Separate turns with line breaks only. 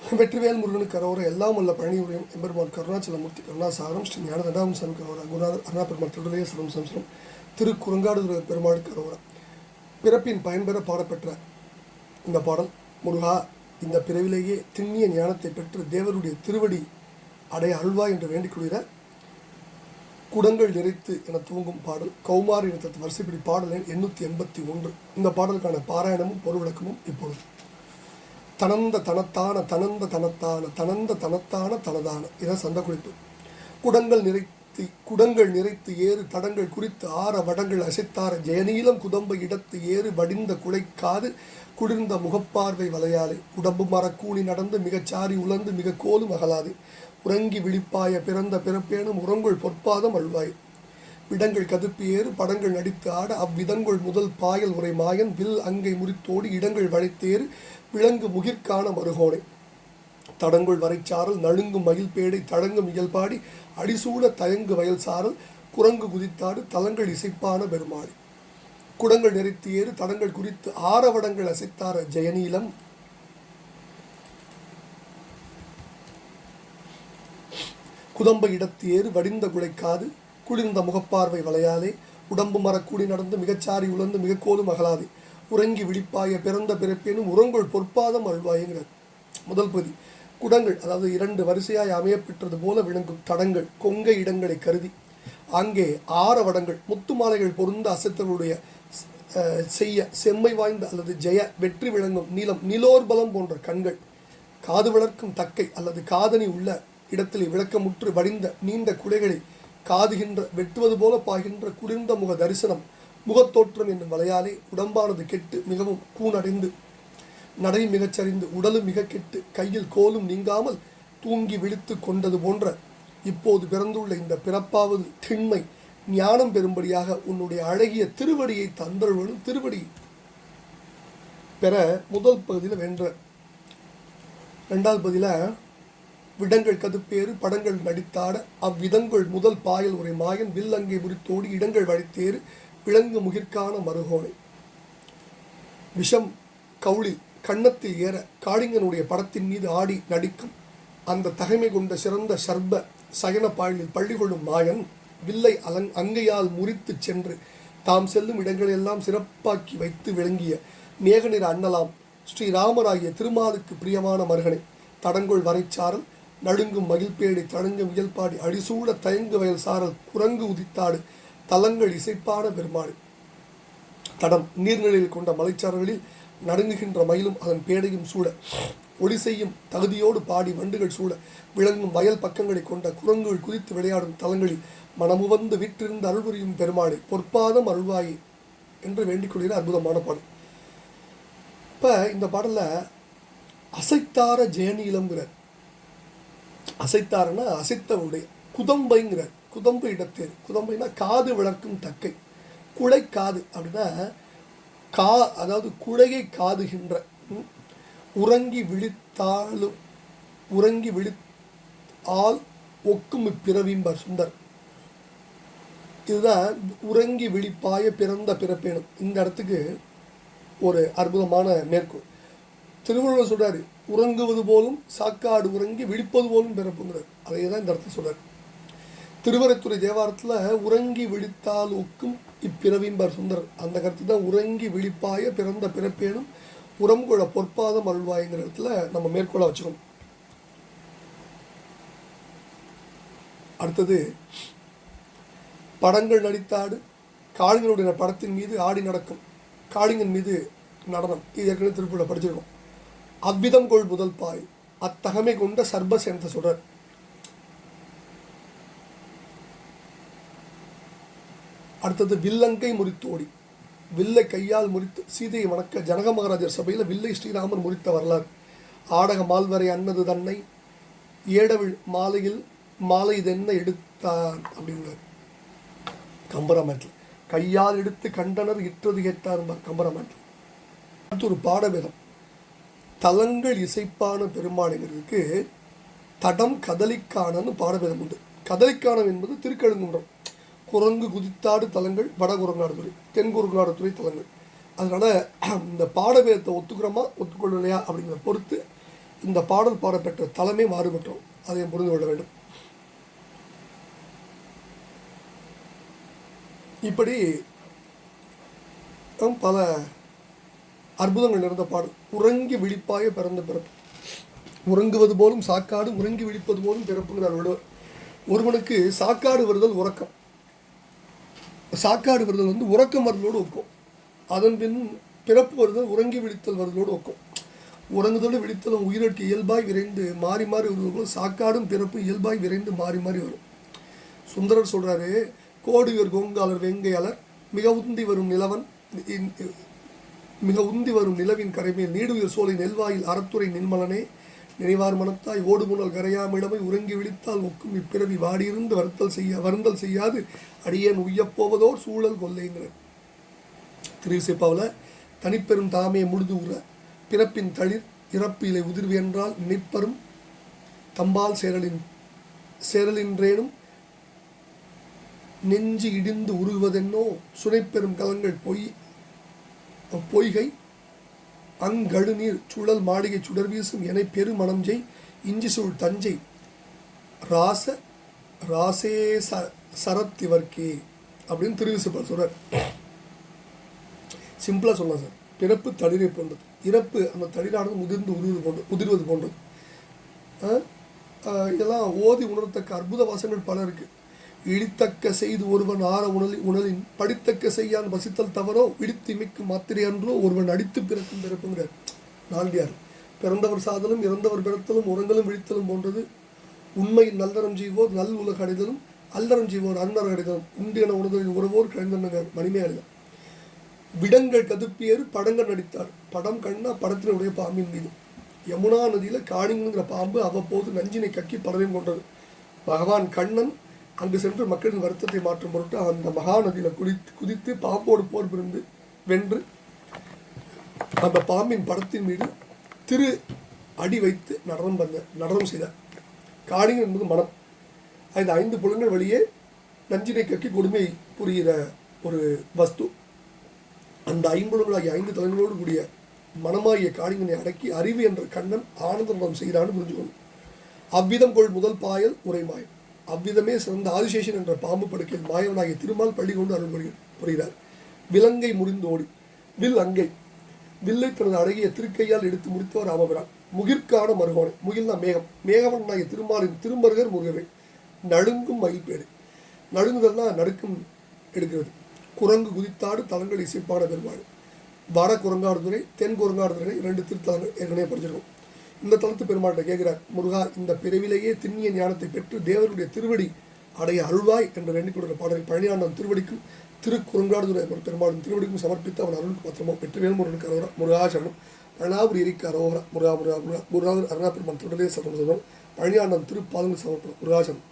வெற்றிவேல் முருகனுக்கு கரோர எல்லாம் உள்ள பழனி உரையும் எம்பெருமான் கருணாச்சலமூர்த்தி கருணாசாரம் ஸ்ரீ ஞான தண்டாம்சன் கரோரா குருநாதர் அருணா பெருமாள் திருடலே சரம் சம்சரம் திரு குறுங்காடு பெருமாள் கரோரா பிறப்பின் பயன்பெற பாடப்பெற்ற இந்த பாடல் முருகா இந்த பிறவிலேயே திண்ணிய ஞானத்தை பெற்று தேவருடைய திருவடி அடைய அல்வா என்று வேண்டிக் கொள்கிற குடங்கள் நிறைத்து என தூங்கும் பாடல் கௌமாரி இனத்தத்து வரிசைப்படி பாடல் எண் எண்ணூற்றி எண்பத்தி ஒன்று. இந்த பாடலுக்கான பாராயணமும் பொருள் விளக்கமும் இப்பொழுது. தனந்த தனத்தான தனந்த தனத்தான தனந்த தனத்தான தனதான. இதான் சந்த குறிப்பு குடங்கள் நிறைத்து குடங்கள் நிறைத்து ஏறு தடங்கள் குறித்து ஆற வடங்கள் அசைத்தார ஜெயநீலம் குதம்ப இடத்து ஏறு வடிந்த குலைக்காது குளிர்ந்த முகப்பார்வை வலையாலே உடம்பு மரக்கூணி நடந்து மிகச்சாரி உலர்ந்து மிக கோலும் அகலாது. உறங்கி விழிப்பாய பிறந்த பிறப்பேனும் உரங்குள் பொற்பாதம் அழ்வாய். விடங்கள் கதுப்பி ஏறு படங்கள் நடித்து ஆட அவ்விதங்கள் முதல் பாயல் உரை மாயன் வில் அங்கை முறித்தோடு இடங்கள் வளைத்தேறு விலங்கு முகிற்கான மறுகோணை தடங்குள் வரைச்சாரல் நழுங்கும் மயில் பேடை தழங்கும் இயல்பாடி அடிசூட தயங்கு வயல் சாரல் குரங்கு குதித்தாடு தலங்கள் இசைப்பான பெருமாளி. குடங்கள் நெறித்து ஏறு தடங்கள் குறித்து ஆரவடங்கள் அசைத்தார ஜெயநீலம். குதம்ப இடத்து ஏறு வடிந்த குலைக்காது குளிர்ந்த முகப்பார்வை வளையாதே. உடம்பு மரக்கூடி நடந்து மிகச்சாரி உலர்ந்து மிகக்கோலும் அகலாதே. உறங்கி விழிப்பாய பிறந்த பிறப்பேனும் உறங்குள் பொற்பாதம் அழ்வாய்ங்கிறார் முதல் பதி குடங்கள் அதாவது இரண்டு வரிசையாய் அமையப்பெற்றது போல விளங்கும் தடங்கள் கொங்கை இடங்களை கருதி அங்கே ஆற வடங்கள் முத்து மாலைகள் பொருந்த அசத்தர்களுடைய செய்ய செம்மை வாய்ந்த அல்லது ஜெய வெற்றி விளங்கும் நீலம் நிலோர்பலம் போன்ற கண்கள் காது வளர்க்கும் தக்கை அல்லது காதணி உள்ள இடத்திலே விளக்கமுற்று வடிந்த நீண்ட குடைகளை காதுகின்ற வெட்டுவது போல பாய்கின்ற குளிர்ந்த முக தரிசனம் முகத்தோற்றம் என்னும் வலையாலே உடம்பானது கெட்டு மிகவும் கூணடைந்து நடை மிகச்சரிந்து உடலும் மிக கெட்டு கையில் கோலும் நீங்காமல் தூங்கி விழித்து கொண்டது போன்ற இப்போது பிறந்துள்ள இந்த பிறப்பாவது திண்மை ஞானம் பெறும்படியாக உன்னுடைய அழகிய திருவடியை தந்தருவனும் திருவடி பெற முதல் பகுதியில் வென்ற. ரெண்டாவது பகுதியில் விடங்கள் கதுப்பேறு படங்கள் நடித்தாட அவ்விதங்கள் முதல் பாயல் உரை மாயன் வில்லங்கை முறித்தோடு இடங்கள் வழித்தேறு விலங்கு முகிற்கான மருகோனை விஷம் கவுளி கண்ணத்தில் ஏற காளிங்கனுடைய படத்தின் மீது ஆடி நடிக்கும் அந்த தகைமை கொண்ட சிறந்த சர்ப சயன பாழில் பள்ளி கொள்ளும் மாயன் வில்லை அலங் அங்கையால் முறித்துச் சென்று தாம் செல்லும் இடங்களெல்லாம் சிறப்பாக்கி வைத்து விளங்கிய மேகநிற அண்ணலாம் ஸ்ரீராமராகிய திருமாலுக்கு பிரியமான மருகனை தடங்கொள் வரைச்சாரல் நடுங்கும் மகிழ்பேடை தடங்கும் இயல்பாடி அடிசூட தயங்கு வயல் சாரல் குரங்கு உதித்தாடு தலங்கள் இசைப்பான பெருமாள். தடம் நீர்நிலையில் கொண்ட மலைச்சாரல்களில் நடுங்குகின்ற மயிலும் அதன் பேடையும் சூட ஒளி செய்யும் தகுதியோடு பாடி வண்டுகள் சூட விளங்கும் வயல் பக்கங்களை கொண்ட குரங்குகள் குதித்து விளையாடும் தலங்களில் மனமுவந்து விற்றிருந்த அருள்புரியும் பெருமாளை பொற்பாதம் அருள்வாயே என்று வேண்டிக் கொள்கிற அற்புதமான பாடல். இப்போ இந்த பாடலில் அசைத்தார ஜெயநீலம்ங்கிறார் அசைத்தாரன்னா அசைத்தவருடைய குதம்பைங்கிறார் குதம்பு இடத்தேர் குதம்புனா காது விளக்கும் தக்கை. குலை காது அப்படின்னா கா அதாவது குழையை காதுகின்ற உறங்கி விழித்தாலும் உறங்கி விழி ஆள் ஒக்கும் பிறவிம்பர் சுந்தர். இதுதான் உறங்கி விழிப்பாய பிறந்த பிறப்பேனும். இந்த இடத்துக்கு ஒரு அற்புதமான மேற்கோள் திருவள்ளுவர் சொல்கிறார் உறங்குவது போலும் சாக்காடு உறங்கி விழிப்பது போலும் பிறப்புங்கிறார். அதே தான் இந்த இடத்துல சொல்கிறார் திருவரத்துறை தேவாரத்தில் உறங்கி விழித்தால் ஒக்கும் இப்பிறவிம்பர் சுந்தர் அந்த கருத்து தான் உறங்கி விழிப்பாய பிறந்த பிறப்பேனும் உரம்குழ பொற்பாதம் அருள்வாய்ங்கிற இடத்துல நம்ம மேற்கோளை வச்சுக்கணும். அடுத்தது படங்கள் நடித்தாடு காளிங்கனுடைய படத்தின் மீது ஆடி நடக்கும் காளிங்கன் மீது நடனம். இது ஏற்கனவே திருப்பூரில் படிச்சிருக்கோம். அவ்விதம் கொள் முதல் பாய் அத்தகமை கொண்ட சர்பசேனத்தை சொல்கிறார் அடுத்தது வில்லங்கை முறித்தோடி. வில்லை கையால் முறித்து சீதையை வணக்க ஜனக மகாராஜர் சபையில் வில்லை ஸ்ரீராமன் முறித்த வரலாறு. ஆடக மால்வரை அன்னது தன்னை ஏடவிழ் மாலையில் மாலை இதென்ன எடுத்தான் அப்படிங்கிறார். கம்பராமாட்டில். கையால் எடுத்து கண்டனர் இற்றது கேட்டார் கம்பராமாட்டில். அடுத்து ஒரு பாடபேதம் தலங்கள் இசைப்பான பெருமாளுங்கிறதுக்கு தடம் கதலிக்கானன்னு பாடபேதம் உண்டு. கதலிக்கானம் என்பது திருக்கழுங்குன்றம். குரங்கு குதித்தாடு தலங்கள் வட குரங்காடுதுறை தென் குரங்காடுதுறை தலங்கள். அதனால் இந்த பாடபேதத்தை ஒத்துக்கிறோமா ஒத்துக்கொள்ளலையா அப்படிங்கிறத பொறுத்து இந்த பாடல் பாடப்பெற்ற தலமே மாறுபட்டோம். அதை புரிந்து கொள்ள வேண்டும். இப்படி பல அற்புதங்கள் நிறைந்த பாடல். உறங்கி விழிப்பாய பிறந்த பிறப்பு. உறங்குவது போலும் சாக்காடு உறங்கி விழிப்பது போலும் பிறப்புங்கிறார் வள்ளுவர். ஒருவனுக்கு சாக்காடு வருதல் உறக்கம். சாக்காடு வருதல் வந்து உறக்கம் வருதலோடு ஒக்கும். அதன் பின் பிறப்பு வருதல் உறங்கி விழித்தல் வருதலோடு ஒக்கும். உறங்குதலும் விழித்தலும் உயிரற்கு இயல்பாய் விரைந்து மாறி மாறி வருவது சாக்காடும் பிறப்பு இயல்பாய் விரைந்து மாறி மாறி வரும். சுந்தரர் சொல்கிறாரு கோடியூர் கோங்காளர் வெங்கையாளர் மிக உந்தி வரும் நிலவன் மிக உந்தி வரும் நிலவின் கரைமேல் நீடுயிர் சோலை நெல்வாயில் அறத்துறை நின்மலனே நினைவார் மனத்தாய் ஓடுமுனல் கரையாமிடமை உறங்கி விழித்தால் ஒக்கும் இப்பிறவி வாடியிருந்து வருத்தல் செய்ய வருந்தல் செய்யாது. அடியேன் உய்யப்போவதோர் சூழல் கொல்லைங்கிற திருவிசைப்பாவில் தனிப்பெரும் தாமே முழுது உற பிறப்பின் தளிர் இறப்பு இலை உதிர்வு என்றால் நினைப்பரும் தம்பால் சேரலின் சேரலின்றேனும் நெஞ்சு இடிந்து உருகுவதென்னோ சுனைப்பெரும் கலங்கள் பொய் பொய்கை அங்கழுநீர் சுழல் மாளிகை சுடர் வீசும் என பெருமணஞ்சை இஞ்சி சூழ் தஞ்சை ராச ராசே ச சரத்திவர்க்கே அப்படின்னு திருவிசுப்பால் சொல்கிறார் சிம்பிளாக சொல்லலாம் சார். பிறப்பு தளிரை போன்றது. இறப்பு அந்த தளிரானது முதிர்ந்து உருவது போன்றது உதிர்வது போன்றது. ஆ? இதெல்லாம் ஓதி உணரத்தக்க அற்புத வாசங்கள் பல இருக்குது இழித்தக்க செய்து ஒருவன் ஆற உணலி உணலின் படித்தக்க செய்யான் வசித்தல் தவறோ இடித்து மிக்கும் மாத்திரை அன்றோ ஒருவன் அடித்து பிறக்கும் பிறப்புங்கிறார் நான்கியார் பிறந்தவர் சாதலும் இறந்தவர் பிறத்தலும் உறங்கலும் விழித்தலும் போன்றது உண்மை நல்லறம் செய்வோர் நல் உலக அடைதலும் அல்லறம் செய்வோர் அன்னர் அடைதலும். உண்டு என உணர்தலில் உறவோர் கழிந்தனர் மணிமேகலை விடங்கள் கதுப்பியர் படங்கள் நடித்தார். படம் கண்ணா படத்தினுடைய பாம்பின் மீது. யமுனா நதியில் காணிங்கிற பாம்பு அவ்வப்போது நஞ்சினை கக்கி படவே கொண்டது பகவான் கண்ணன் அங்கு சென்று மக்களின் வருத்தத்தை மாற்றும் பொருட்டு அந்த மகாநதியில் குளித்து குதித்து குதித்து பாம்போடு போர் புரிந்து வென்று அந்த பாம்பின் படத்தின் மீது திரு அடி வைத்து நடனம் வந்த நடனம் செய்தார். காளிங்கன் என்பது மனம். இந்த ஐந்து புலன்கள் வழியே நஞ்சினை கக்கி கொடுமை புரிகிற ஒரு வஸ்து. அந்த ஐம்புலங்களாகிய ஐந்து தலைகளோடு கூடிய மனமாகிய காளிங்கனை அடக்கி அறிவு என்ற கண்ணன் ஆனந்தம் செய்கிறான்னு புரிஞ்சுக்கணும் அவ்விதம் கொள் முதல் பாயல் உரைமாயம் அவ்விதமே சிறந்த ஆதிசேஷன் என்ற பாம்பு படுக்கையில் மாயவனாகிய திருமால் பள்ளி கொண்டு அருள் புரிகிறார். விலங்கை முறிந்தோடி வில் அங்கை. வில்லை தனது அழகிய திருக்கையால் எடுத்து முடித்தவர் ராமபிரான். முகிற்கான மருகோனை முகில்னா மேகம். மேகவனாகிய திருமாலின் திருமருகர் முருகவே. நடுங்கும் மயில்பேடு. நடுங்குதல்னா நடுக்கம் எடுக்கிறது. குரங்கு குதித்தாடு தலங்கள் இசைப்பான பெருமாள் வட குரங்காடுதுறை தென் குரங்காடுதுறை ரெண்டு திருத்தலங்கள் ஏற்கனவே படிச்சிருக்கோம். இந்த தளத்து பெருமாட்டை கேட்கிறார் முருகா இந்த பிறவிலேயே திண்ணிய ஞானத்தை பெற்று தேவருடைய திருவடி அடைய அருள்வாய் என்று வேண்டிக் கொடுக்கிற பாடலை பழனியாண்டன் திருவடிக்கும் திரு குரங்காடுதுறை பெருமாளின் திருவடிக்கும் சமர்ப்பித்து அவன் அருளுக்கு பத்திரமா பெற்று வேல்முருகனுக்கு அரோரா முருகாசனம் அருணாபுரி எரிக்கு அரோகரா. முருகா முருகா முருகா முருகா அருணா பெருமான் திருடலே சரணம் பழனியாண்டன் திருப்பாதங்கள் சமர்ப்பணம். முருகாசனம்